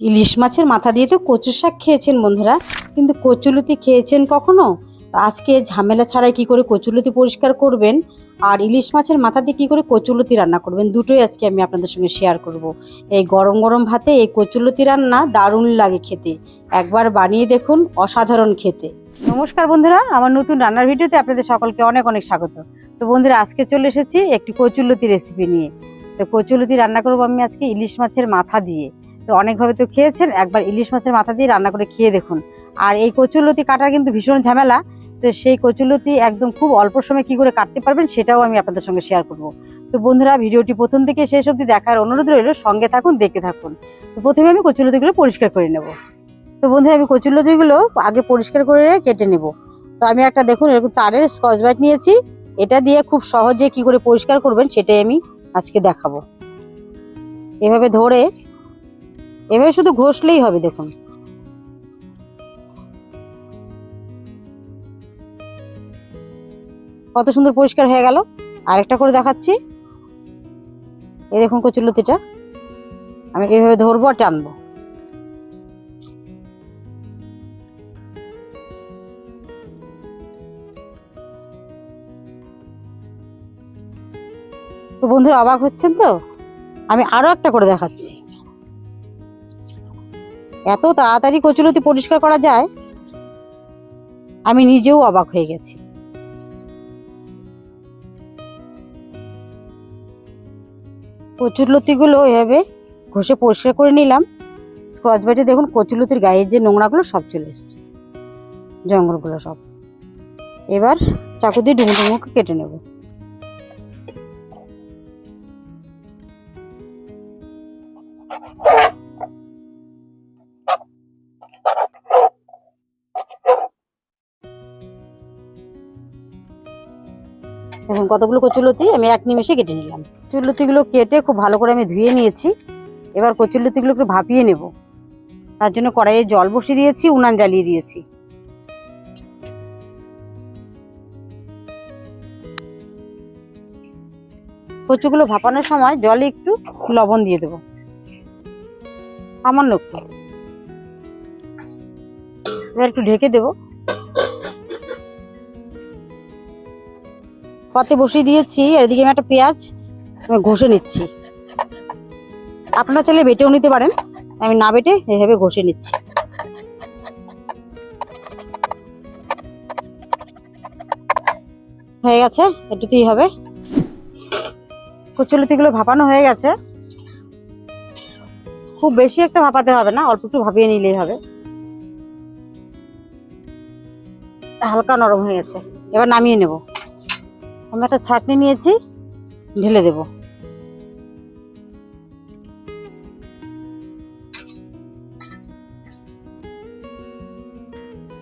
ইলিশ মাছের মাথা দিয়ে তো কচু শাক খেয়েছেন বন্ধুরা। কিন্তু কচুলতি খেয়েছেন কখনো? আজকে ঝামেলা ছাড়াই কি করে কচুলতি পরিষ্কার করবেন? আর ইলিশ মাছের মাথা দিয়ে কি করে কচুলতি রান্না করবেন? দুটোই আজকে আমি আপনাদের সঙ্গে শেয়ার করব। এই গরম গরম ভাতে এই কচুলতি রান্না দারুণ লাগে খেতে। একবার বানিয়ে দেখুন, অসাধারণ খেতে। নমস্কার বন্ধুরা, আমার নতুন রান্নার ভিডিওতে আপনাদের সকলকে অনেক অনেক স্বাগত। তো বন্ধুরা, আজকে চলে এসেছি একটি কচুলতি রেসিপি নিয়ে। তো কচুলতি রান্না করব আমি আজকে ইলিশ মাছের মাথা দিয়ে। তো অনেকভাবে তো খেয়েছেন। একবার ইলিশ মাছের মাথা দিয়ে রান্না করে খেয়ে দেখুন। আর এই কচুলতি কাটা কিন্তু ভীষণ ঝামেলা। তো সেই কচুলতি একদম খুব অল্প সময় কি করে কাটতে পারবেন সেটাও আমি আপনাদের সঙ্গে শেয়ার করব। তো বন্ধুরা, ভিডিওটি প্রথম থেকে শেষ অবধি দেখার অনুরোধ রইল। সঙ্গে থাকুন, দেখতে থাকুন। তো প্রথমে আমি কচুলতিগুলো পরিষ্কার করে নেব। তো বন্ধুরা, আমি কচুলতিগুলো আগে পরিষ্কার করে কেটে নেব। তো আমি একটা দেখুন, এরকম তারের স্কচ বাইট নিয়েছি। এটা দিয়ে খুব সহজে কি করে পরিষ্কার করবেন সেটাই আমি আজকে দেখাবো। এভাবে ধরে এভাবে শুধু ঘষলেই হবে, দেখুন। কত সুন্দর পরিষ্কার হয়ে গেল। আরেকটা করে দেখাচ্ছি। এই দেখুন কচুলতিটা আমি এভাবে ধরবো আর টানবো। তো বন্ধুরা, অবাক হচ্ছেন তো? আমি আরও একটা করে দেখাচ্ছি। এত তাড়াতাড়ি কচুলতি পরিষ্কার করা যায়? আমি নিজেও অবাক হয়ে গেছি। কচুরলতিগুলো এভাবে ঘষে পরিষ্কার করে নিলাম। স্ক্রচ বাইটে দেখুন কচুলতির গায়ের যে নোংরাগুলো সব চলে এসছে। জঙ্গলগুলো সব। এবার চাকু দিয়ে ডুমো ডুমো করে কেটে নেব। দেখুন কতগুলো কচুলতি আমি এক নিমেষে কেটে নিলাম। কচুলতিগুলো কেটে খুব ভালো করে আমি ধুয়ে নিয়েছি। এবার কচুলতিগুলো একটু ভাপিয়ে নেব। তার জন্য কড়াইয়ে জল বসিয়ে দিয়েছি, উনান জ্বালিয়ে দিয়েছি। কচুগুলো ভাপানোর সময় জলে একটু লবণ দিয়ে দেবো। সামান্য একটু। এবার একটু ঢেকে দেবো। পাতে বসিয়ে দিয়েছি, আর এদিকে আমি একটা পেঁয়াজ ঘষে নিচ্ছি। আপনারা চাইলে বেটেও নিতে পারেন, আমি না বেটে এভাবে ঘষে নিচ্ছি। হয়ে গেছে একটুতেই হবে। কচুলতিগুলো ভাপানো হয়ে গেছে। খুব বেশি একটা ভাপাতে হবে না, অল্প একটু ভাপিয়ে নিলেই হবে। হালকা নরম হয়ে গেছে, এবার নামিয়ে নেব। আমি একটা ছাটনি নিয়েছি, ঢেলে দেব।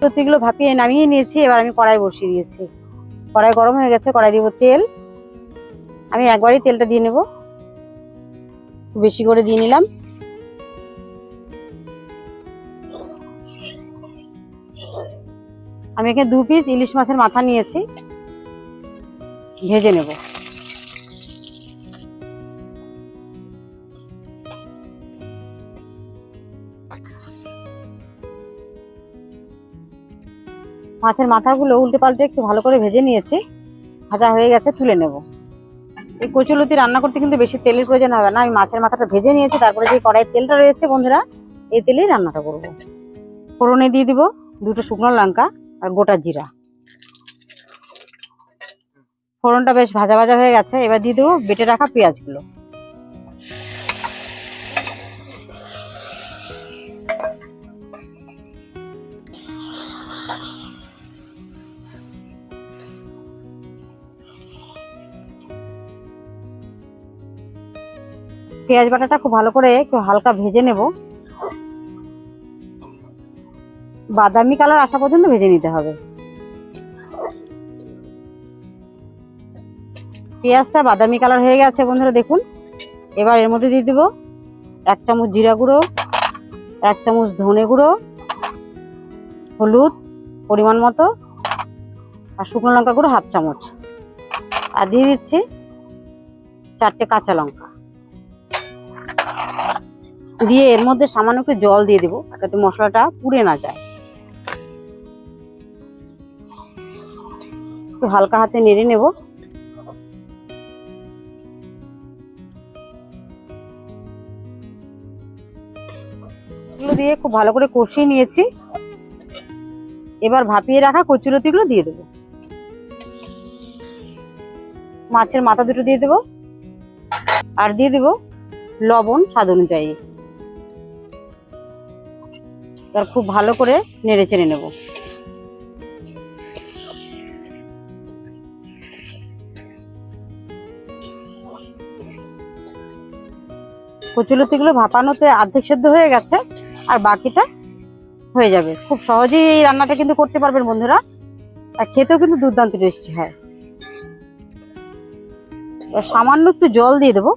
প্রতিগুলো ভাপিয়ে নামিয়ে নিয়েছি, এবার আমি কড়াই বসিয়ে দিয়েছি। কড়াই গরম হয়ে গেছে, কড়াই দিব তেল। আমি একবারই তেলটা দিয়ে নেব। বেশি করে দিয়ে নিলাম। আমি এখানে দু পিস ইলিশ মাছের মাথা নিয়েছি। ভেজে নেব। মাছের মাথাগুলো উল্টে পাল্টে একটু ভালো করে ভেজে নিয়েছি। ভাজা হয়ে গেছে, তুলে নেব। এই কচুলতি রান্না করতে কিন্তু বেশি তেলের প্রয়োজন হবে না। আমি মাছের মাথাটা ভেজে নিয়েছি, তারপরে যে কড়াইয়ের তেলটা রয়েছে বন্ধুরা, এই তেলেই রান্নাটা করব। ফোড়নে দিয়ে দিব দুটো শুকনো লঙ্কা আর গোটা জিরা। ফোড়নটা বেশ ভাজা ভাজা হয়ে গেছে। এবার দিয়ে দেবো বেটে রাখা পেঁয়াজগুলো। পেঁয়াজ বাটাটা খুব ভালো করে একটু হালকা ভেজে নেব। বাদামি কালার আসা পর্যন্ত ভেজে নিতে হবে। পেঁয়াজটা বাদামি কালার হয়ে গেছে বন্ধুরা, দেখুন। এবার এর মধ্যে দিয়ে দেবো এক চামচ জিরা গুঁড়ো, এক চামচ ধনে গুঁড়ো, হলুদ পরিমাণ মতো, আর শুকনো লঙ্কা গুঁড়ো হাফ চামচ। আর দিয়ে দিচ্ছি চারটে কাঁচা লঙ্কা। দিয়ে এর মধ্যে সামান্য একটু জল দিয়ে দেবো, যাতে মশলাটা পুড়ে না যায়। একটু হালকা হাতে নেড়ে নেব। খুব ভালো করে কষিয়ে নিয়েছি। এবার ভাপিয়ে রাখা কচুরতিগুলো দিয়ে দেবো। মাছের মাথা দুটো দিয়ে দেবো। আর দিয়ে দেবো লবণ স্বাদ অনুযায়ী। এবার খুব ভালো করে নেড়ে চেড়ে নেব। কচুলতিগুলো ভাপানোতে অর্ধেক সেদ্ধ হয়ে গেছে। আর বাকিটা হয়ে যাবে। খুব সহজেই এই রান্নাটা কিন্তু করতে পারবেন বন্ধুরা। আর খেতেও কিন্তু দুর্দান্ত টেস্টি হয়। সামান্য একটু জল দিয়ে দেবো।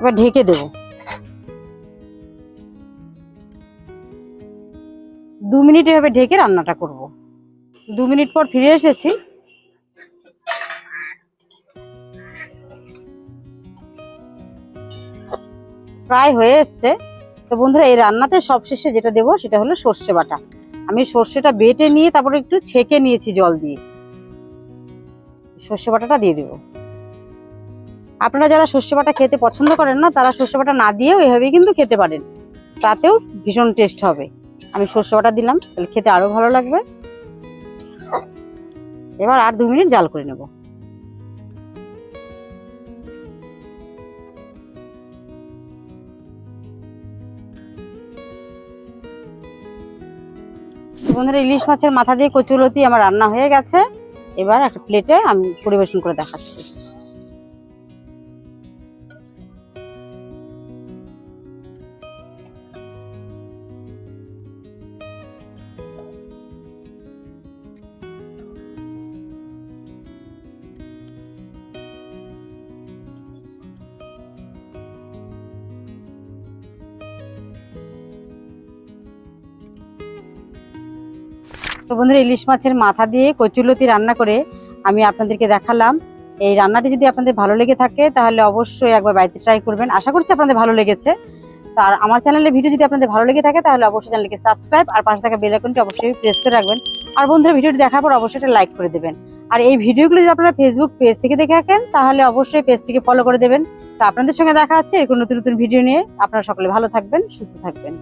এবার ঢেকে দেব। দু মিনিট এভাবে ঢেকে রান্নাটা করব। দু মিনিট পর ফিরে এসেছি। প্রায় হয়ে এসছে। তো বন্ধুরা, এই রান্নাতে সবশেষে যেটা দেবো সেটা হলো সর্ষে বাটা। আমি সর্ষেটা বেটে নিয়ে তারপরে একটু ছেঁকে নিয়েছি জল দিয়ে। সর্ষে বাটাটা দিয়ে দেবো। আপনারা যারা সর্ষে বাটা খেতে পছন্দ করেন না, তারা সর্ষে বাটা না দিয়েও এভাবেই কিন্তু খেতে পারেন। তাতেও ভীষণ টেস্ট হবে। আমি সর্ষে বাটা দিলাম, তাহলে খেতে আরও ভালো লাগবে। এবার আর দু মিনিট জাল করে নেব। বন্ধুরা, ইলিশ মাছের মাথা দিয়ে কচুলতি আমার রান্না হয়ে গেছে। এবার একটা প্লেটে আমি পরিবেশন করে দেখাচ্ছি। তো বন্ধুরা, ইলিশ মাছের মাথা দিয়ে কচুলতি রান্না করে আমি আপনাদেরকে দেখালাম। এই রান্নাটি যদি আপনাদের ভালো লেগে থাকে, তাহলে অবশ্যই একবার বাড়িতে ট্রাই করবেন। আশা করছি আপনাদের ভালো লেগেছে। তো আর আমার চ্যানেলের ভিডিও যদি আপনাদের ভালো লেগে থাকে, তাহলে অবশ্যই চ্যানেলকে সাবস্ক্রাইব আর পাশে থাকা বেল আইকনটি অবশ্যই প্রেস করে রাখবেন। আর বন্ধুরা ভিডিওটি দেখার পর অবশ্যই একটা লাইক করে দেবেন। আর এই ভিডিওগুলো যদি আপনারা ফেসবুক পেজ থেকে দেখে থাকেন, তাহলে অবশ্যই পেজটিকে ফলো করে দেবেন। তো আপনাদের সঙ্গে দেখা হচ্ছে এরকম নতুন নতুন ভিডিও নিয়ে। আপনারা সকলে ভালো থাকবেন, সুস্থ থাকবেন।